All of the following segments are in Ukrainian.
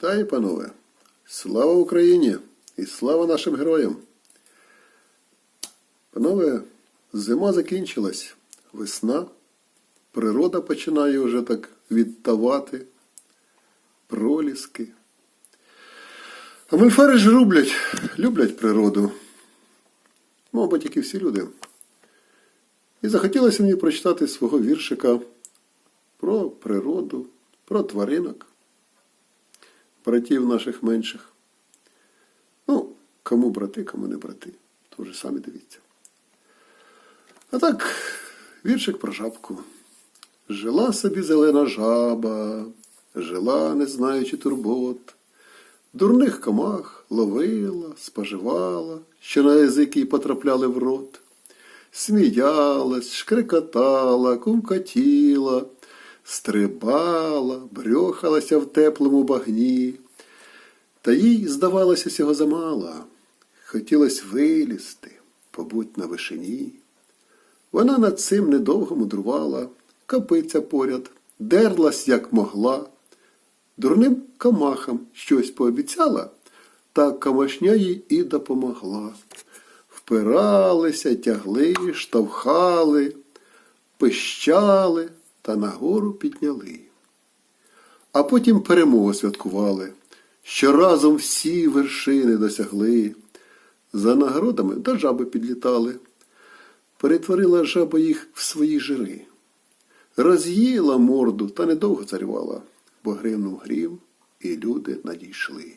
Вітаю, панове! Слава Україні і слава нашим героям! Панове, зима закінчилась, весна, природа починає вже так відтавати, проліски. А мульфари ж люблять, люблять природу. Мабуть, як і всі люди. І захотілося мені прочитати свого віршика про природу, про тваринок, братів наших менших. Ну, кому брати, кому не брати, то вже самі дивіться. А так, віршик про жабку. Жила собі зелена жаба, жила, не знаючи турбот. Дурних комах ловила, споживала, що на язик їй потрапляли в рот. Сміялась, шкрикотала, кумкотіла, стрибала, брьохалася в теплому багні. Та їй здавалося цього замало. Хотілось вилізти, побуть на вишині. Вона над цим недовго мудрувала, копиця поряд, дерлась, як могла. Дурним камахам щось пообіцяла, та камашня їй і допомогла. Впиралися, тягли, штовхали, пищали та нагору підняли. А потім перемогу святкували, що разом всі вершини досягли. За нагородами до жаби підлітали. Перетворила жаба їх в свої жири. Роз'їла морду та недовго царювала, бо гримнув грім, і люди надійшли.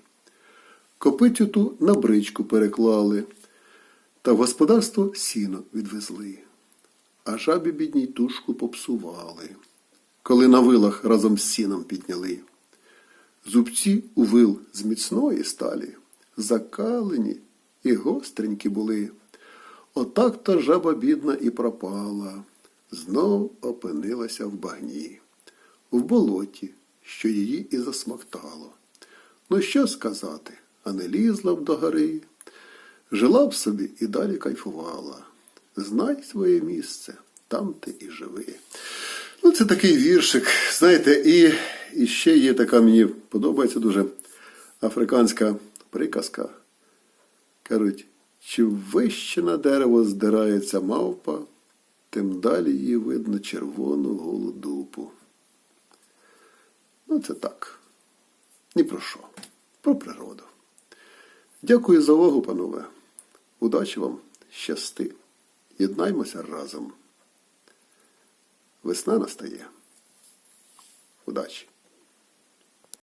Копицю ту на бричку переклали, та в господарство сіно відвезли, а жабі бідній тушку попсували, коли на вилах разом з сіном підняли. Зубці у вил з міцної сталі, закалені і гостренькі були. Отак та жаба бідна і пропала, знов опинилася в багні, в болоті, що її і засмоктало. Ну що сказати, а не лізла б до гори, жила б собі і далі кайфувала. Знай своє місце, там ти і живи. Ну, це такий віршик. Знаєте, і, і ще є така мені подобається дуже африканська приказка. Кажуть, чим вище на дерево здирається мавпа, тим далі її видно червону голу дупу. Ну, це так. Ні про що. Про природу. Дякую за увагу, панове. Удачі вам, щасти. Єднаймося разом. Весна настає. Удачі!